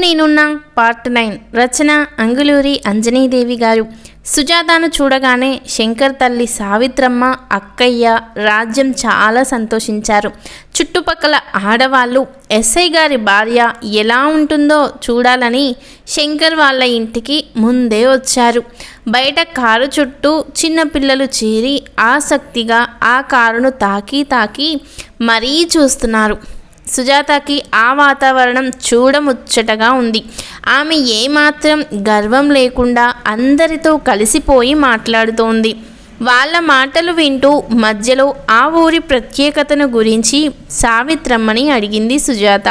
నేనున్నా. Part nine. రచన అంగులూరి అంజనీదేవి గారు. సుజాతను చూడగానే శంకర్ తల్లి సావిత్రమ్మ అక్కయ్య రాజ్యం చాలా సంతోషించారు. చుట్టుపక్కల ఆడవాళ్ళు ఎస్ఐ గారి భార్య ఎలా ఉంటుందో చూడాలని శంకర్ వాళ్ళ ఇంటికి ముందే వచ్చారు. బయట కారు చుట్టూ చిన్నపిల్లలు చేరి ఆసక్తిగా ఆ కారును తాకి తాకి మరీ చూస్తున్నారు. సుజాతకి ఆ వాతావరణం చూడముచ్చటగా ఉంది. ఆమె ఏమాత్రం గర్వం లేకుండా అందరితో కలిసిపోయి మాట్లాడుతోంది. వాళ్ళ మాటలు వింటూ మధ్యలో ఆ ఊరి ప్రత్యేకతను గురించి సావిత్రమ్మని అడిగింది సుజాత.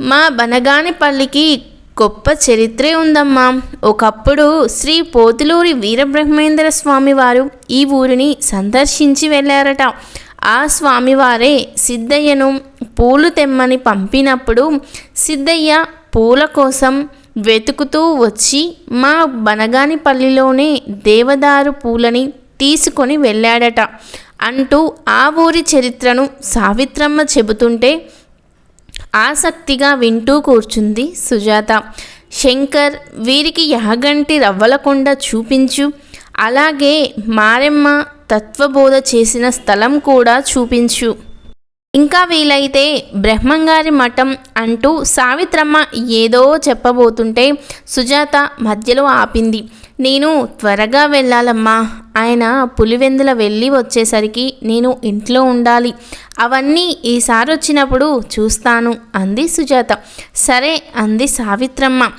మా బనగానిపల్లికి గొప్ప చరిత్రే ఉందమ్మా. ఒకప్పుడు శ్రీ పోతులూరి వీరబ్రహ్మేంద్ర స్వామి వారు ఈ ఊరిని సందర్శించి వెళ్ళారట. ఆ స్వామివారే సిద్ధయ్యను పూలు తెమ్మని పంపినప్పుడు సిద్ధయ్య పూల కోసం వెతుకుతూ వచ్చి మా బనగానిపల్లిలోనే దేవదారు పూలని తీసుకొని వెళ్ళాడట అంటూ ఆ ఊరి చరిత్రను సావిత్రమ్మ చెబుతుంటే ఆసక్తిగా వింటూ కూర్చుంది సుజాత. శంకర్ వీరికి యాగంటి రవ్వలకొండ చూపించు అలాగే మారెమ్మ తత్వబోధ చేసిన స్థలం కూడా చూపించు. ఇంకా వీలైతే బ్రహ్మంగారి మఠం అంటూ సావిత్రమ్మ ఏదో చెప్పబోతుంటే సుజాత మధ్యలో ఆపింది. నేను త్వరగా వెళ్ళాలమ్మా. ఆయన పులివెందుల వెళ్ళి వచ్చేసరికి నేను ఇంట్లో ఉండాలి. అవన్నీ ఈసారి వచ్చినప్పుడు చూస్తాను అంది సుజాత. సరే అంది సావిత్రమ్మ.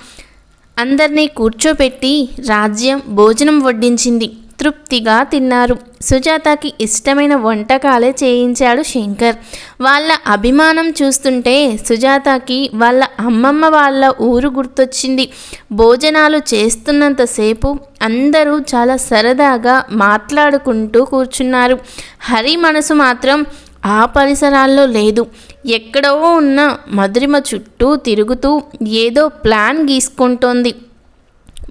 అందరినీ కూర్చోపెట్టి రాజ్యం భోజనం వడ్డించింది. తృప్తిగా తిన్నారు. సుజాతకి ఇష్టమైన వంటకాలే చేయించాడు శంకర్. వాళ్ళ అభిమానం చూస్తుంటే సుజాతకి వాళ్ళ అమ్మమ్మ వాళ్ళ ఊరు గుర్తొచ్చింది. భోజనాలు చేస్తున్నంతసేపు అందరూ చాలా సరదాగా మాట్లాడుకుంటూ కూర్చున్నారు. హరి మనసు మాత్రం ఆ పరిసరాల్లో లేదు. ఎక్కడో ఉన్న మధురిమ చుట్టూ తిరుగుతూ ఏదో ప్లాన్ గీసుకుంటోంది.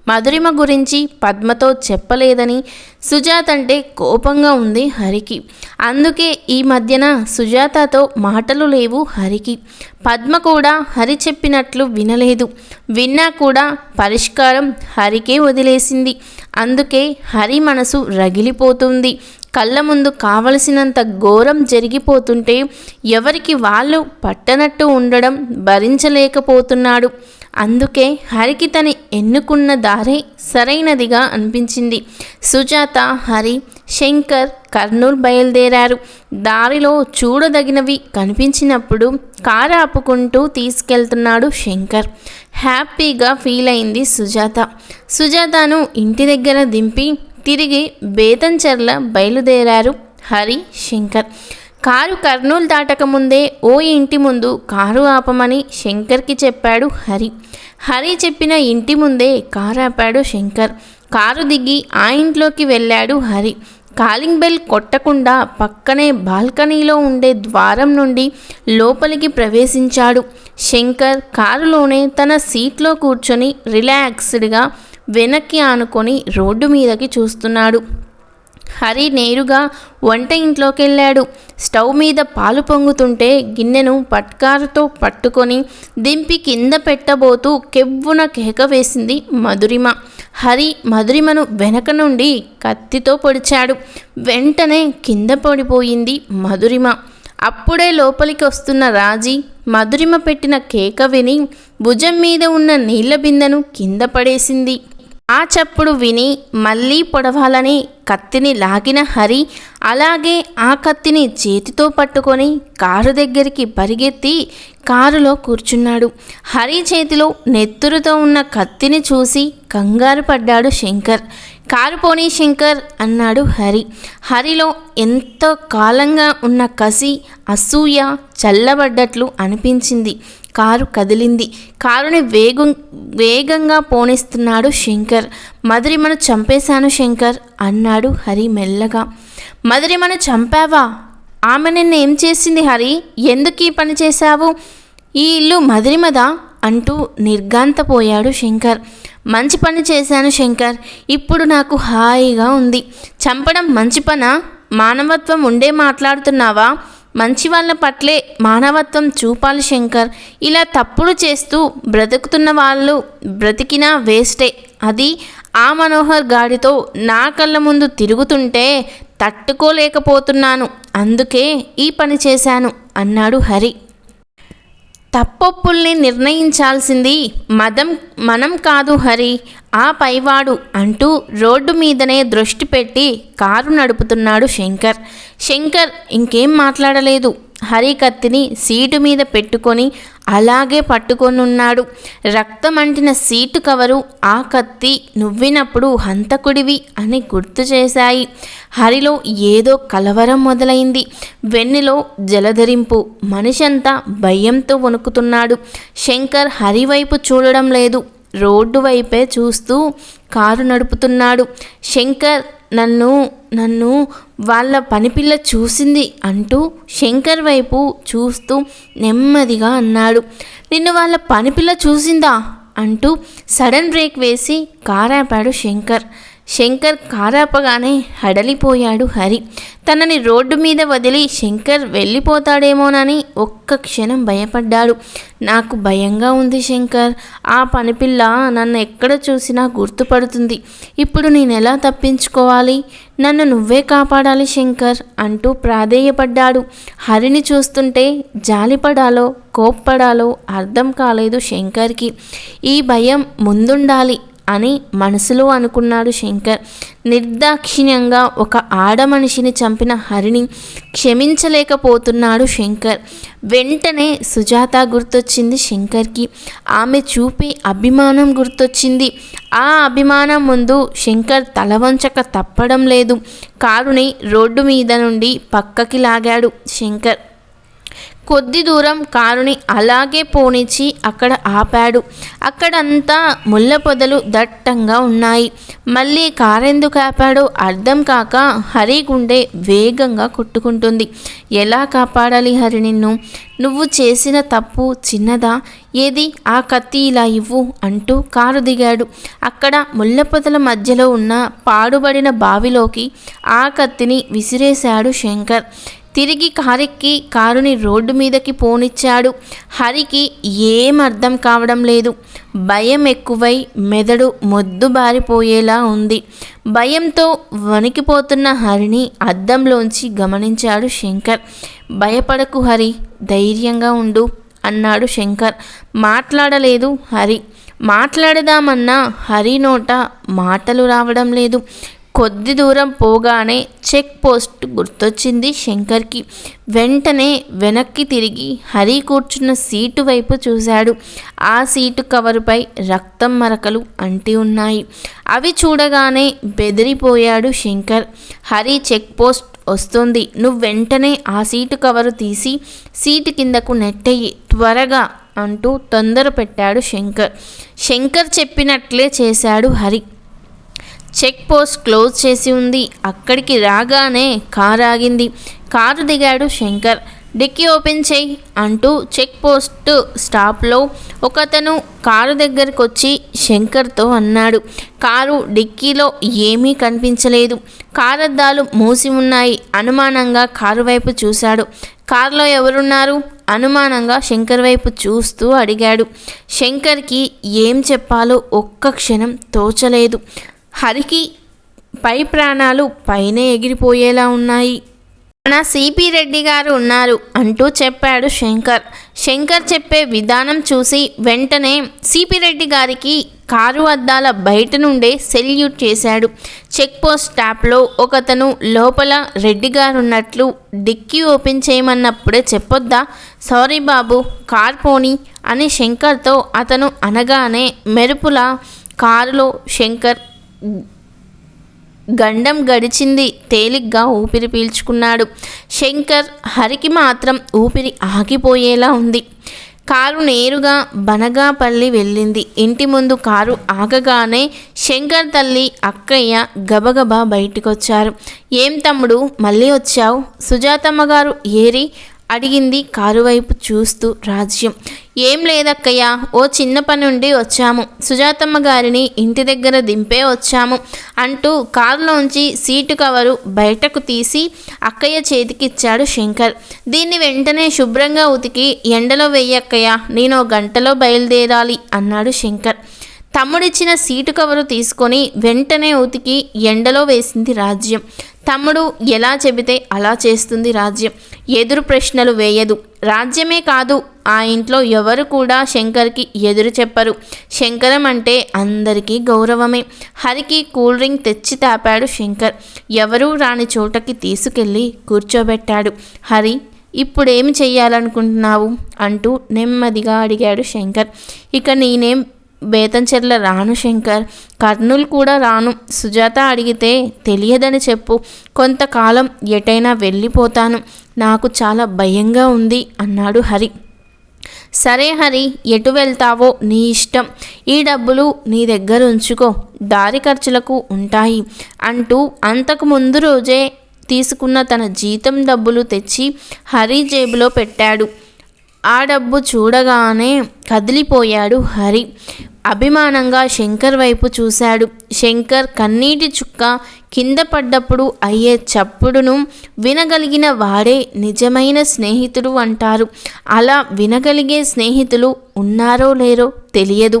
మధురిమ గురించి పద్మతో చెప్పలేదని సుజాత అంటే కోపంగా ఉంది హరికి. అందుకే ఈ మధ్యన సుజాతతో మాటలు లేవు హరికి. పద్మ కూడా హరి చెప్పినట్లు వినలేదు. విన్నా కూడా పరిష్కారం హరికే వదిలేసింది. అందుకే హరి మనసు రగిలిపోతుంది. కళ్ళ ముందు కావలసినంత ఘోరం జరిగిపోతుంటే ఎవరికి వాళ్ళు పట్టనట్టు ఉండడం భరించలేకపోతున్నాడు. అందుకే హరికి తను ఎన్నుకున్న దారే సరైనదిగా అనిపించింది. సుజాత హరి శంకర్ కర్నూలు బయలుదేరారు. దారిలో చూడదగినవి కనిపించినప్పుడు కారు ఆపుకుంటూ తీసుకెళ్తున్నాడు శంకర్. హ్యాపీగా ఫీల్ అయింది సుజాత. సుజాతను ఇంటి దగ్గర దింపి తిరిగి బేతంచెర్ల బయలుదేరారు హరి శంకర్. కారు కర్నూలు దాటకముందే ఓ ఇంటి ముందు కారు ఆపమని శంకర్కి చెప్పాడు హరి. హరి చెప్పిన ఇంటి ముందే కారు ఆపాడు శంకర్. కారు దిగి ఆ ఇంట్లోకి వెళ్ళాడు హరి. కాలింగ్ బెల్ కొట్టకుండా పక్కనే బాల్కనీలో ఉండే ద్వారం నుండి లోపలికి ప్రవేశించాడు. శంకర్ కారులోనే తన సీట్లో కూర్చొని రిలాక్స్డ్గా వెనక్కి ఆనుకొని రోడ్డు మీదకి చూస్తున్నాడు. హరి నేరుగా వంట ఇంట్లోకి వెళ్ళాడు స్టవ్ మీద పాలు పొంగుతుంటే గిన్నెను పట్కారుతో పట్టుకొని దింపి కింద పెట్టబోతూ కెవ్వున కేక వేసింది మధురిమ. హరి మధురిమను వెనక నుండి కత్తితో పొడిచాడు. వెంటనే కింద పడిపోయింది మధురిమ. అప్పుడే లోపలికి వస్తున్న రాజీ మధురిమ పెట్టిన కేక విని భుజం మీద ఉన్న నీళ్ళ బిందెను కింద పడేసింది. ఆ చప్పుడు విని మళ్ళీ పొడవాలని కత్తిని లాగిన హరి అలాగే ఆ కత్తిని చేతితో పట్టుకొని కారు దగ్గరికి పరిగెత్తి కారులో కూర్చున్నాడు. హరి చేతిలో నెత్తురుతో ఉన్న కత్తిని చూసి కంగారు పడ్డాడు శంకర్. కారు పోనీ శంకర్ అన్నాడు హరి. హరిలో ఎంతో కాలంగా ఉన్న కసి అసూయ చల్లబడ్డట్లు అనిపించింది. కారు కదిలింది. కారుని వేగం వేగంగా పోనిస్తున్నాడు శంకర్. మధురిమను చంపేశాను శంకర్ అన్నాడు హరి మెల్లగా. మధురిమను చంపావా? ఆమె నిన్న ఏం చేసింది హరి? ఎందుకు ఈ పని చేశావు? ఈ ఇల్లు మధురిమదా? అంటూ నిర్గాంతపోయాడు శంకర్. మంచి పని చేశాను శంకర్. ఇప్పుడు నాకు హాయిగా ఉంది. చంపడం మంచి పనా? మానవత్వం ఉండే మాట్లాడుతున్నావా? మంచి వాళ్ళ పట్లే మానవత్వం చూపాలి శంకర్. ఇలా తప్పులు చేస్తూ బ్రతుకుతున్న వాళ్ళు బ్రతికినా వేస్టే. అది ఆ మనోహర్ గాడితో నా కళ్ళ ముందు తిరుగుతుంటే తట్టుకోలేకపోతున్నాను. అందుకే ఈ పని చేశాను అన్నాడు హరి. తప్పొప్పుల్ని నిర్ణయించాల్సింది మదం మనం కాదు హరి. ఆ పైవాడు అంటూ రోడ్డు మీదనే దృష్టి పెట్టి కారు నడుపుతున్నాడు శంకర్. శంకర్ ఇంకేం మాట్లాడలేదు. హరికత్తిని సీటు మీద పెట్టుకొని అలాగే పట్టుకొనున్నాడు. రక్తం అంటిన సీటు కవరు ఆ కత్తి నువ్వినప్పుడు హంతకుడివి అని గుర్తు చేశాయి. హరిలో ఏదో కలవరం మొదలైంది. వెన్నెలో జలధరింపు. మనిషంతా భయంతో వణుకుతున్నాడు. శంకర్ హరివైపు చూడడం లేదు. రోడ్డు వైపే చూస్తూ కారు నడుపుతున్నాడు. శంకర్ నన్ను నన్ను వాళ్ళ పనిపిల్ల చూసింది అంటూ శంకర్ వైపు చూస్తూ నెమ్మదిగా అన్నాడు. నిన్ను వాళ్ళ పనిపిల్ల చూసిందా? అంటూ సడన్ బ్రేక్ వేసి కారాపాడు శంకర్. శంకర్ కారాపగానే హడలిపోయాడు హరి. తనని రోడ్డు మీద వదిలి శంకర్ వెళ్ళిపోతాడేమోనని ఒక్క క్షణం భయపడ్డాడు. నాకు భయంగా ఉంది శంకర్. ఆ పనిపిల్ల నన్ను ఎక్కడ చూసినా గుర్తుపడుతుంది. ఇప్పుడు నేను ఎలా తప్పించుకోవాలి? నన్ను నువ్వే కాపాడాలి శంకర్ అంటూ ప్రాధేయపడ్డాడు. హరిని చూస్తుంటే జాలిపడాలో కోప్పడాలో అర్థం కాలేదు శంకర్కి. ఈ భయం ముందుండాలి. అని మనసులో అనుకున్నాడు శంకర్. నిర్దాక్షిణ్యంగా ఒక ఆడ మనిషిని చంపిన హరిని క్షమించలేకపోతున్నాడు శంకర్. వెంటనే సుజాత గుర్తొచ్చింది శంకర్కి. ఆమె చూపే అభిమానం గుర్తొచ్చింది. ఆ అభిమానం ముందు శంకర్ తలవంచక తప్పడం లేదు. కారుని రోడ్డు మీద నుండి పక్కకి లాగాడు శంకర్. కొద్ది దూరం కారుని అలాగే పోనిచ్చి అక్కడ ఆపాడు. అక్కడంతా ముళ్ళ పొదలు దట్టంగా ఉన్నాయి. మళ్ళీ కారెందుకు ఆపాడో అర్థం కాక హరి గుండె వేగంగా కొట్టుకుంటుంది. ఎలా కాపాడాలి హరి నిన్ను? నువ్వు చేసిన తప్పు చిన్నదా? ఏది? ఆ కత్తి ఇలా ఇవ్వు అంటూ కారు దిగాడు. అక్కడ ముళ్ళ పొదల మధ్యలో ఉన్న పాడుబడిన బావిలోకి ఆ కత్తిని విసిరేశాడు శంకర్. తిరిగి కారెక్కి కారుని రోడ్డు మీదకి పోనిచ్చాడు. హరికి ఏం అర్థం కావడం లేదు. భయం ఎక్కువై మెదడు మొద్దుబారిపోయేలా ఉంది. భయంతో వణికిపోతున్న హరిని అద్దంలోంచి గమనించాడు శంకర్. భయపడకు హరి ధైర్యంగా ఉండు అన్నాడు శంకర్. మాట్లాడలేదు హరి. మాట్లాడదామన్నా హరి నోట మాటలు రావడం లేదు. కొద్ది దూరం పోగానే చెక్ పోస్ట్ గుర్తొచ్చింది శంకర్కి. వెంటనే వెనక్కి తిరిగి హరి కూర్చున్న సీటు వైపు చూశాడు. ఆ సీటు కవరుపై రక్తం మరకలు అంటి ఉన్నాయి. అవి చూడగానే బెదిరిపోయాడు శంకర్. హరి చెక్ పోస్ట్ వస్తుంది. నువ్వు వెంటనే ఆ సీటు కవరు తీసి సీటు కిందకు నెట్టెయ్యి త్వరగా అంటూ తొందర పెట్టాడు శంకర్. శంకర్ చెప్పినట్లే చేశాడు హరి. చెక్ పోస్ట్ క్లోజ్ చేసి ఉంది. అక్కడికి రాగానే కారు ఆగింది. కారు దిగాడు శంకర్. డిక్కీ ఓపెన్ చేయి అంటూ చెక్ పోస్ట్ స్టాప్లో ఒకతను కారు దగ్గరకు వచ్చి శంకర్తో అన్నాడు. కారు డిక్కీలో ఏమీ కనిపించలేదు. కారద్దాలు మూసి ఉన్నాయి. అనుమానంగా కారు వైపు చూశాడు. కారులో ఎవరున్నారు? అనుమానంగా శంకర్ వైపు చూస్తూ అడిగాడు. శంకర్కి ఏం చెప్పాలో ఒక్క క్షణం తోచలేదు. హరికి పై ప్రాణాలు పైనే ఎగిరిపోయేలా ఉన్నాయి. మన సిపి రెడ్డి గారు ఉన్నారు అంటూ చెప్పాడు శంకర్. శంకర్ చెప్పే విధానం చూసి వెంటనే సిపి రెడ్డి గారికి కారు అద్దాల బయట నుండే సెల్యూట్ చేశాడు. చెక్ పోస్ట్ ట్యాప్లో ఒకతను లోపల రెడ్డి గారు ఉన్నట్లు డిక్కీ ఓపెన్ చేయమన్నప్పుడే చెప్పొద్దా? సారీ బాబు కార్ పోని అని శంకర్తో అతను అనగానే మెరుపుల కారులో శంకర్ గండం గడిచింది. తేలిగ్గా ఊపిరి పీల్చుకున్నాడు. శంకర్ హరికి మాత్రం ఊపిరి ఆగిపోయేలా ఉంది. కారు నేరుగా బనగాపల్లి వెళ్ళింది. ఇంటి ముందు కారు ఆగగానే శంకర్ తల్లి అక్కయ్య గబగబా బయటికొచ్చారు. ఏం తమ్ముడు మళ్ళీ వచ్చావు? సుజాతమ్మ గారు ఏరి అడిగింది కారు వైపు చూస్తూ రాజ్యం. ఏం లేదక్కయ్య ఓ చిన్న పని నుండి వచ్చాము. సుజాతమ్మ గారిని ఇంటి దగ్గర దింపే వచ్చాము అంటూ కారులోంచి సీటు కవరు బయటకు తీసి అక్కయ్య చేతికిచ్చాడు శంకర్. దీన్ని వెంటనే శుభ్రంగా ఉతికి ఎండలో వెయ్యక్కయ్య నేను ఓ గంటలో బయలుదేరాలి అన్నాడు శంకర్. తమ్ముడిచ్చిన సీటు కవరు తీసుకొని వెంటనే ఉతికి ఎండలో వేసింది రాజ్యం. తమ్ముడు ఎలా చెబితే అలా చేస్తుంది రాజ్యం. ఎదురు ప్రశ్నలు వేయదు. రాజ్యమే కాదు ఆ ఇంట్లో ఎవరు కూడా శంకర్కి ఎదురు చెప్పరు. శంకరం అంటే అందరికీ గౌరవమే. హరికి కూల్ డ్రింక్ తెచ్చి తాపాడు శంకర్. ఎవరూ రాని చోటకి తీసుకెళ్ళి కూర్చోబెట్టాడు. హరి ఇప్పుడేమి చెయ్యాలనుకుంటున్నావు? అంటూ నెమ్మదిగా అడిగాడు శంకర్. ఇక నేనేం బేతంచెర్ల రాను శంకర్ కర్నూలు కూడా రాను. సుజాత అడిగితే తెలియదని చెప్పు. కొంతకాలం ఎటైనా వెళ్ళిపోతాను. నాకు చాలా భయంగా ఉంది అన్నాడు హరి. సరే హరి ఎటు వెళ్తావో నీ ఇష్టం. ఈ డబ్బులు నీ దగ్గర ఉంచుకో. దారి ఖర్చులకు ఉంటాయి అంటూ అంతకు ముందు రోజే తీసుకున్న తన జీతం డబ్బులు తెచ్చి హరి జేబులో పెట్టాడు. ఆ డబ్బు చూడగానే కదిలిపోయాడు హరి. అభిమానంగా శంకర్ వైపు చూశాడు. శంకర్ కన్నీటి చుక్క కింద పడ్డప్పుడు అయ్యే చప్పుడును వినగలిగిన వాడే నిజమైన స్నేహితుడు అంటారు. అలా వినగలిగే స్నేహితులు ఉన్నారో లేరో తెలియదు.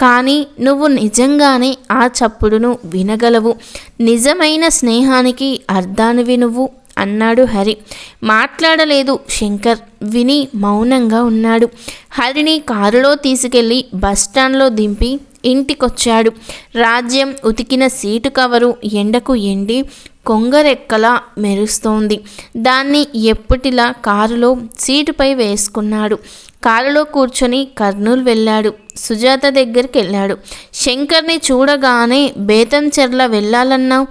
కానీ నువ్వు నిజంగానే ఆ చప్పుడును వినగలవు. నిజమైన స్నేహానికి అర్థానివి నువ్వు. అన్నాడు హరి. మాట్లాడలేదు శంకర్. విని మౌనంగా ఉన్నాడు. హరిని కారులో తీసుకెళ్ళి బస్టాండ్లో దింపి ఇంటికొచ్చాడు. రాజ్యం ఉతికిన సీటు కవరు ఎండకు ఎండి కొంగరెక్కలా మెరుస్తోంది. దాన్ని ఎప్పటిలా కారులో సీటుపై వేసుకున్నాడు. కారులో కూర్చొని కర్నూలు వెళ్ళాడు. సుజాత దగ్గరికి వెళ్ళాడు. శంకర్ని చూడగానే బేతంచెర్ల వెళ్ళాలన్నావు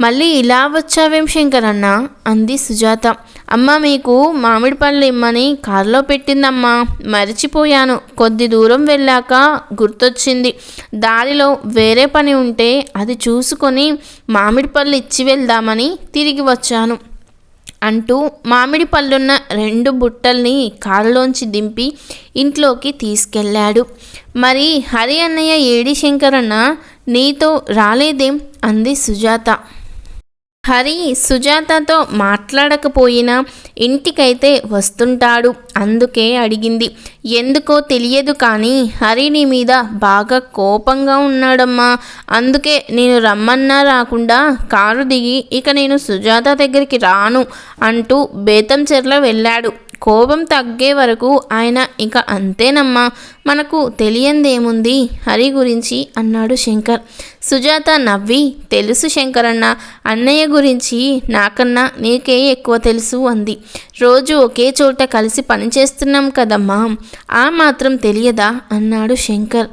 మళ్ళీ ఇలా వచ్చావేం శంకరన్న? అంది సుజాత. అమ్మ మీకు మామిడి పళ్ళు ఇమ్మని కారులో పెట్టిందమ్మా. మర్చిపోయాను. కొద్ది దూరం వెళ్ళాక గుర్తొచ్చింది. దారిలో వేరే పని ఉంటే అది చూసుకొని మామిడి పళ్ళు ఇచ్చి వెళ్దామని తిరిగి వచ్చాను. అంటూ మామిడి పళ్ళున్న రెండు బుట్టల్ని కారులోంచి దింపి ఇంట్లోకి తీసుకెళ్ళాడు. మరి హరి అన్నయ్య ఏడి శంకరన్న? నీతో రాలేదేం? అంది సుజాత. హరి సుజాతతో మాట్లాడకపోయినా ఇంటికైతే వస్తుంటాడు. అందుకే అడిగింది. ఎందుకో తెలియదు కానీ హరి నీ మీద బాగా కోపంగా ఉన్నాడమ్మా. అందుకే నేను రమ్మన్నా రాకుండా కారు దిగి ఇక నేను సుజాత దగ్గరికి రాను అంటూ బేతంచెర్ల వెళ్ళాడు. కోపం తగ్గే వరకు ఆయన ఇక అంతేనమ్మా. మనకు తెలియందేముంది? హరి గురించి అన్నాడు శంకర్. సుజాత నవ్వి తెలుసు శంకరన్న అన్నయ్య గురించి నాకన్నా నీకే ఎక్కువ తెలుసు అంది. రోజు ఒకే చోట కలిసి పనిచేస్తున్నాం కదమ్మా. ఆ మాత్రం తెలియదా? అన్నాడు శంకర్.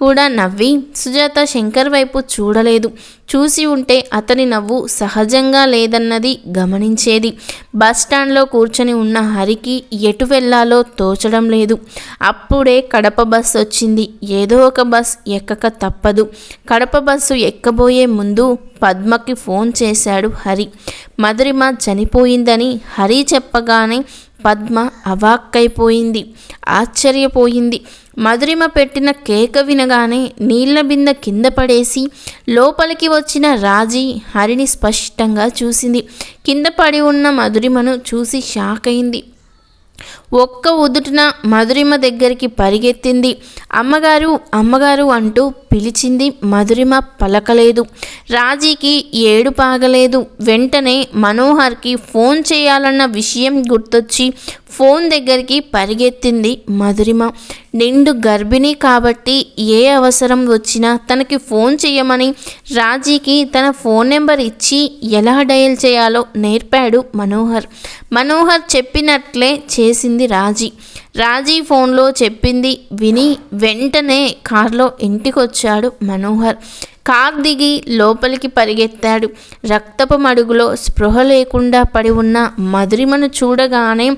కూడా నవ్వి సుజాత శంకర్ వైపు చూడలేదు. చూసి ఉంటే అతని నవ్వు సహజంగా లేదన్నది గమనించేది. బస్ స్టాండ్లో కూర్చొని ఉన్న హరికి ఎటు వెళ్ళాలో తోచడం లేదు. అప్పుడే కడప బస్ వచ్చింది. ఏదో ఒక బస్ ఎక్కక తప్పదు. కడప బస్సు ఎక్కబోయే ముందు పద్మకి ఫోన్ చేశాడు హరి. మధురిమ చనిపోయిందని హరి చెప్పగానే పద్మ అవాక్కైపోయింది. ఆశ్చర్యపోయింది. మధురిమ పెట్టిన కేక వినగానే నీళ్ళ బింద కింద పడేసి లోపలికి వచ్చిన రాజీ హరిని స్పష్టంగా చూసింది. కింద పడి ఉన్న మధురిమను చూసి షాక్ అయింది ఒక్క ఉదుటిన మధురిమ దగ్గరికి పరిగెత్తింది. అమ్మగారు అమ్మగారు అంటూ పిలిచింది మధురిమ పలకలేదు. రాజీకి ఏడు పాగలేదు వెంటనే మనోహర్కి ఫోన్ చేయాలన్న విషయం గుర్తొచ్చి ఫోన్ దగ్గరికి పరిగెత్తింది మధురిమ. నిండు గర్భిణి కాబట్టి ఏ అవసరం వచ్చినా తనకి ఫోన్ చేయమని రాజీకి తన ఫోన్ నెంబర్ ఇచ్చి ఎలా డయల్ చేయాలో నేర్పాడు మనోహర్. మనోహర్ చెప్పినట్లే చేసింది రాజీ. రాజీ ఫోన్లో చెప్పింది విని వెంటనే కారులో ఇంటికొచ్చాడు మనోహర్. కార్ దిగి లోపలికి పరిగెత్తాడు. రక్తపు మడుగులో స్పృహ లేకుండా పడి ఉన్న మధురిమను చూడగానే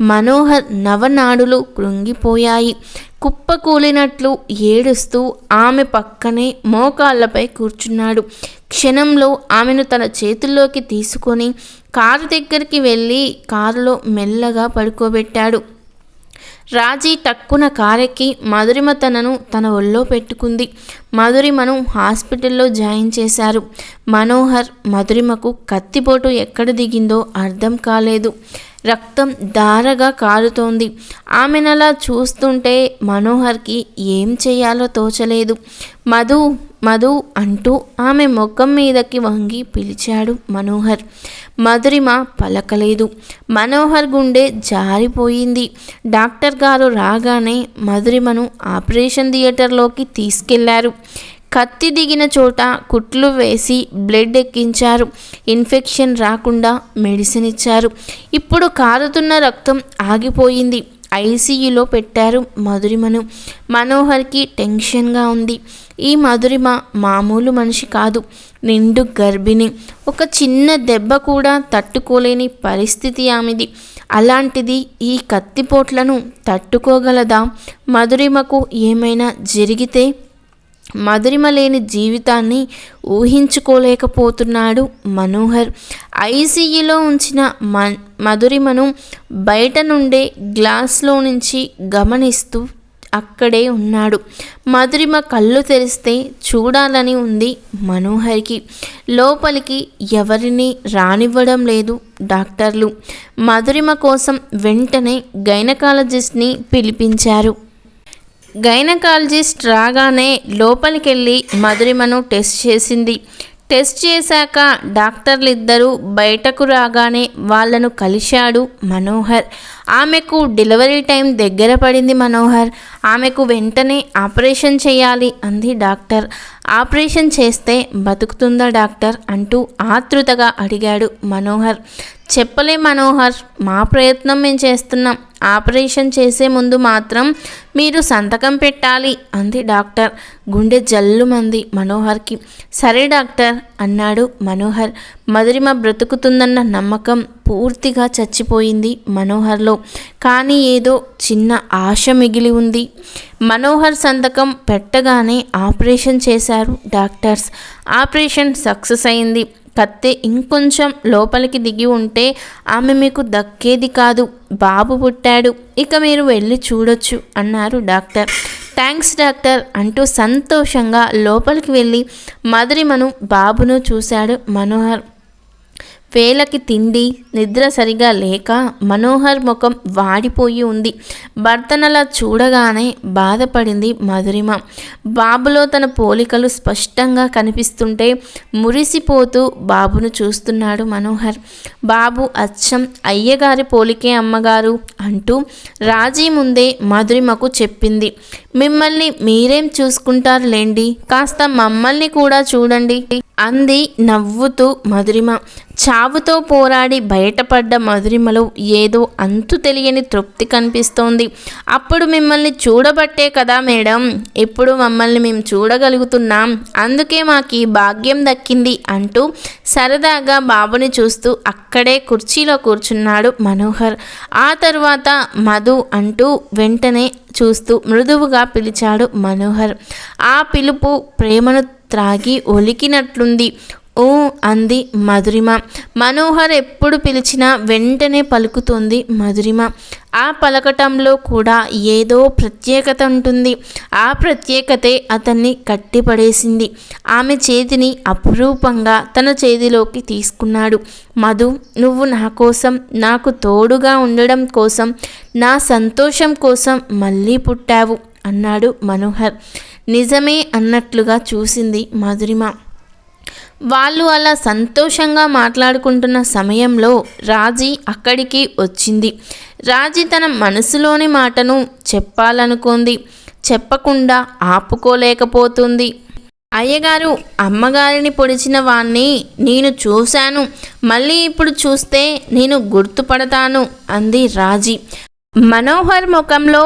మనోహర్ నవనాడులు కృంగిపోయాయి. కుప్పకూలినట్లు ఏడుస్తూ ఆమె పక్కనే మోకాళ్ళపై కూర్చున్నాడు. క్షణంలో ఆమెను తన చేతుల్లోకి తీసుకొని కారు దగ్గరికి వెళ్ళి కారులో మెల్లగా పడుకోబెట్టాడు. రాజీ టక్కున కారెక్కి మధురిమ తనను తన ఒళ్ళో పెట్టుకుంది. మధురిమను హాస్పిటల్లో జాయిన్ చేశారు. మనోహర్ మధురిమకు కత్తిపోటు ఎక్కడ దిగిందో అర్థం కాలేదు. రక్తం దారగా కారుతోంది. ఆమెనలా చూస్తుంటే మనోహర్కి ఏం చేయాలో తోచలేదు. మధు మధు అంటూ ఆమె ముఖం మీదకి వంగి పిలిచాడు మనోహర్. మధురిమ పలకలేదు. మనోహర్ గుండె జారిపోయింది. డాక్టర్ గారు రాగానే మధురిమను ఆపరేషన్ థియేటర్లోకి తీసుకెళ్ళారు. కత్తి దిగిన చోట కుట్లు వేసి బ్లడ్ ఎక్కించారు. ఇన్ఫెక్షన్ రాకుండా మెడిసిన్ ఇచ్చారు. ఇప్పుడు కారుతున్న రక్తం ఆగిపోయింది. ఐసీయూలో పెట్టారు మధురిమను. మనోహర్కి టెన్షన్గా ఉంది. ఈ మధురిమ మామూలు మనిషి కాదు. నిండు గర్భిణి. ఒక చిన్న దెబ్బ కూడా తట్టుకోలేని పరిస్థితి ఆమెది. అలాంటిది ఈ కత్తిపోట్లను తట్టుకోగలదా? మధురిమకు ఏమైనా జరిగితే మధురిమ లేని జీవితాన్ని ఊహించుకోలేకపోతున్నాడు మనోహర్. ఐసీయూలో ఉంచిన మ మధురిమను బయట నుండే గ్లాస్లో నుంచి గమనిస్తూ అక్కడే ఉన్నాడు. మధురిమ కళ్ళు తెరిస్తే చూడాలని ఉంది మనోహర్కి. లోపలికి ఎవరిని రానివ్వడం లేదు డాక్టర్లు. మధురిమ కోసం వెంటనే గైనకాలజిస్ట్ని పిలిపించారు. గైనకాలజిస్ట్ రాగానే లోపలికెళ్ళి మధురిమను టెస్ట్ చేసింది. టెస్ట్ చేశాక డాక్టర్లు ఇద్దరూ బయటకు రాగానే వాళ్ళను కలిశాడు మనోహర్. ఆమెకు డెలివరీ టైం దగ్గర పడింది మనోహర్. ఆమెకు వెంటనే ఆపరేషన్ చేయాలి అంది డాక్టర్. ఆపరేషన్ చేస్తే బతుకుతుందా డాక్టర్ అంటూ ఆతృతగా అడిగాడు మనోహర్. చెప్పలే మనోహర్ మా ప్రయత్నం మేము చేస్తున్నాం. ఆపరేషన్ చేసే ముందు మాత్రం మీరు సంతకం పెట్టాలి అంది డాక్టర్. గుండె జల్లుమంది మనోహర్కి. సరే డాక్టర్ అన్నాడు మనోహర్. మధురిమ బ్రతుకుతుందన్న నమ్మకం పూర్తిగా చచ్చిపోయింది మనోహర్లో. కానీ ఏదో చిన్న ఆశ మిగిలి ఉంది. మనోహర్ సంతకం పెట్టగానే ఆపరేషన్ చేశారు డాక్టర్స్. ఆపరేషన్ సక్సెస్ అయింది. కత్తి ఇంకొంచెం లోపలికి దిగి ఉంటే ఆమె మీకు దక్కేది కాదు. బాబు పుట్టాడు. ఇక మీరు వెళ్ళి చూడొచ్చు అన్నారు డాక్టర్. థ్యాంక్స్ డాక్టర్ అంటూ సంతోషంగా లోపలికి వెళ్ళి మధురిమను బాబును చూశాడు మనోహర్. వేలకి తిండి నిద్ర సరిగా లేక మనోహర్ ముఖం వాడిపోయి ఉంది. భర్తనలా చూడగానే బాధపడింది మధురిమ. బాబులో తన పోలికలు స్పష్టంగా కనిపిస్తుంటే మురిసిపోతూ బాబును చూస్తున్నాడు మనోహర్. బాబు అచ్చం అయ్యగారి పోలికే అమ్మగారు అంటూ రాజీ ముందే మధురిమకు చెప్పింది. మిమ్మల్ని మీరేం చూసుకుంటారులేండి? కాస్త మమ్మల్ని కూడా చూడండి అంది నవ్వుతూ మధురిమ. చావుతో పోరాడి బయటపడ్డ మధురిమలో ఏదో అంతు తెలియని తృప్తి కనిపిస్తోంది. అప్పుడు మిమ్మల్ని చూడబట్టే కదా మేడం. ఇప్పుడు మమ్మల్ని మేము చూడగలుగుతున్నాం. అందుకే మాకు ఈ భాగ్యం దక్కింది అంటూ సరదాగా బాబుని చూస్తూ అక్కడే కుర్చీలో కూర్చున్నాడు మనోహర్. ఆ తర్వాత మధు అంటూ వెంటనే చూస్తూ మృదువుగా పిలిచాడు మనోహర్. ఆ పిలుపు ప్రేమను త్రాగి ఒలికినట్లుంది. ఓ అంది మధురిమ. మనోహర్ ఎప్పుడు పిలిచినా వెంటనే పలుకుతుంది మధురిమ. ఆ పలకటంలో కూడా ఏదో ప్రత్యేకత ఉంటుంది. ఆ ప్రత్యేకతే అతన్ని కట్టిపడేసింది. ఆమె చేతిని అపురూపంగా తన చేతిలోకి తీసుకున్నాడు. మధు నువ్వు నా కోసం నాకు తోడుగా ఉండడం కోసం నా సంతోషం కోసం మళ్ళీ పుట్టావు అన్నాడు మనోహర్. నిజమే అన్నట్లుగా చూసింది మధురిమ. వాళ్ళు అలా సంతోషంగా మాట్లాడుకుంటున్న సమయంలో రాజీ అక్కడికి వచ్చింది. రాజీ తన మనసులోని మాటను చెప్పాలనుకుంది. చెప్పకుండా ఆపుకోలేకపోతుంది. అయ్యగారు అమ్మగారిని పొడిచిన వాణ్ణి నేను చూశాను. మళ్ళీ ఇప్పుడు చూస్తే నేను గుర్తుపడతాను అంది రాజీ. మనోహర్ ముఖంలో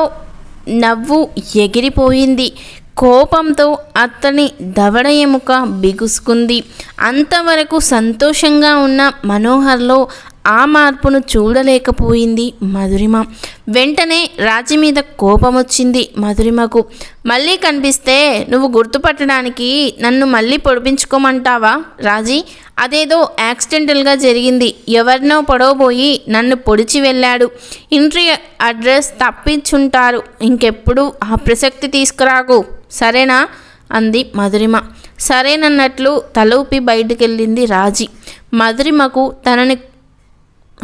నవ్వు ఎగిరిపోయింది. కోపంతో అతని దవడ ఎముక బిగుసుకుంది. అంతవరకు సంతోషంగా ఉన్న మనోహర్లో ఆ మార్పును చూడలేకపోయింది మధురిమ. వెంటనే రాజీ మీద కోపం వచ్చింది మధురిమకు. మళ్ళీ కనిపిస్తే నువ్వు గుర్తుపట్టడానికి నన్ను మళ్ళీ పొడిపించుకోమంటావా రాజీ? అదేదో యాక్సిడెంటల్గా జరిగింది. ఎవరినో పొడవబోయి నన్ను పొడిచి వెళ్ళాడు. ఇంట్రీ అడ్రస్ తప్పించుంటారు. ఇంకెప్పుడు ఆ ప్రసక్తి తీసుకురాకు. సరేనా? అంది మధురిమ. సరేనన్నట్లు తలూపి బయటికెళ్ళింది రాజీ. మధురిమకు తనని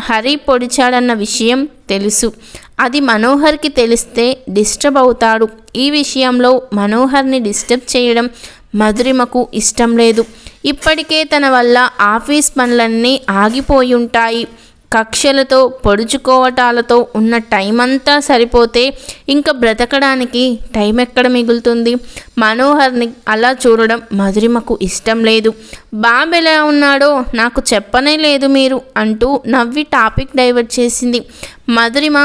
హరి పొడిచాడన్న విషయం తెలుసు. అది మనోహర్కి తెలిస్తే డిస్టర్బ్ అవుతాడు. ఈ విషయంలో మనోహర్ని డిస్టర్బ్ చేయడం మధురిమకు ఇష్టం లేదు. ఇప్పటికే తన వల్ల ఆఫీస్ పనులన్నీ ఆగిపోయి ఉంటాయి. కక్షలతో పొడుచుకోవటాలతో ఉన్న టైం అంతా సరిపోతే ఇంకా బ్రతకడానికి టైం ఎక్కడ మిగులుతుంది? మనోహర్ని అలా చూడడం మధురిమకు ఇష్టం లేదు. బాబు ఎలా ఉన్నాడో నాకు చెప్పనే లేదు మీరు అంటూ నవ్వి టాపిక్ డైవర్ట్ చేసింది. మధురిమ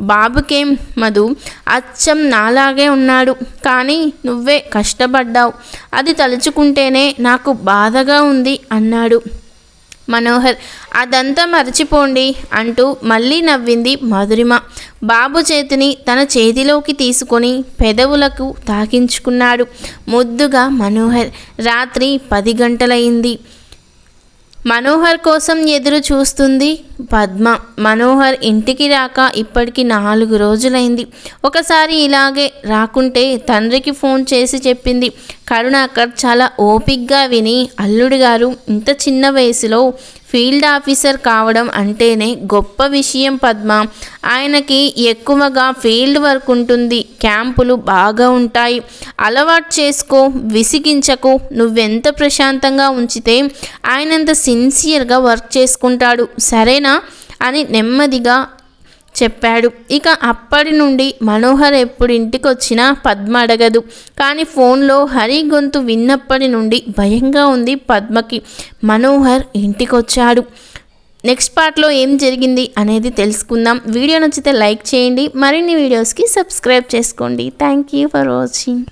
బాబుకేం మధు? అచ్చం నాలాగే ఉన్నాడు. కానీ నువ్వే కష్టపడ్డావు. అది తలుచుకుంటేనే నాకు బాధగా ఉంది అన్నాడు. మనోహర్ అదంతా మర్చిపోండి అంటూ మళ్ళీ నవ్వింది మధురిమ. బాబు చేతిని తన చేతిలోకి తీసుకొని పెదవులకు తాకించుకున్నాడు ముద్దుగా మనోహర్. రాత్రి పది గంటలయింది మనోహర్ కోసం ఎదురు చూస్తుంది పద్మ. మనోహర్ ఇంటికి రాక ఇప్పటికి నాలుగు రోజులైంది. ఒకసారి ఇలాగే రాకుంటే తండ్రికి ఫోన్ చేసి చెప్పింది. కరుణాకర్ చాలా ఓపిగ్గా విని అల్లుడు గారు ఇంత చిన్న వయసులో ఫీల్డ్ ఆఫీసర్ కావడం అంటేనే గొప్ప విషయం పద్మ. ఆయనకి ఎక్కువగా ఫీల్డ్ వర్క్ ఉంటుంది. క్యాంపులు బాగా ఉంటాయి. అలవాటు చేసుకో విసిగించకు. నువ్వెంత ప్రశాంతంగా ఉంచితే ఆయనంత సిన్సియర్గా వర్క్ చేసుకుంటాడు. సరేనా? అని నెమ్మదిగా చెప్పాడు. ఇక అప్పటి నుండి మనోహర్ ఎప్పుడు ఇంటికి వచ్చినా పద్మ అడగదు. కానీ ఫోన్లో హరి గొంతు విన్నప్పటి నుండి భయంగా ఉంది పద్మకి. మనోహర్ ఇంటికి వచ్చాడు నెక్స్ట్ పార్ట్లో ఏం జరిగింది అనేది తెలుసుకుందాం. వీడియో నచ్చితే లైక్ చేయండి. మరిన్ని వీడియోస్కి సబ్స్క్రైబ్ చేసుకోండి. Thank you for watching.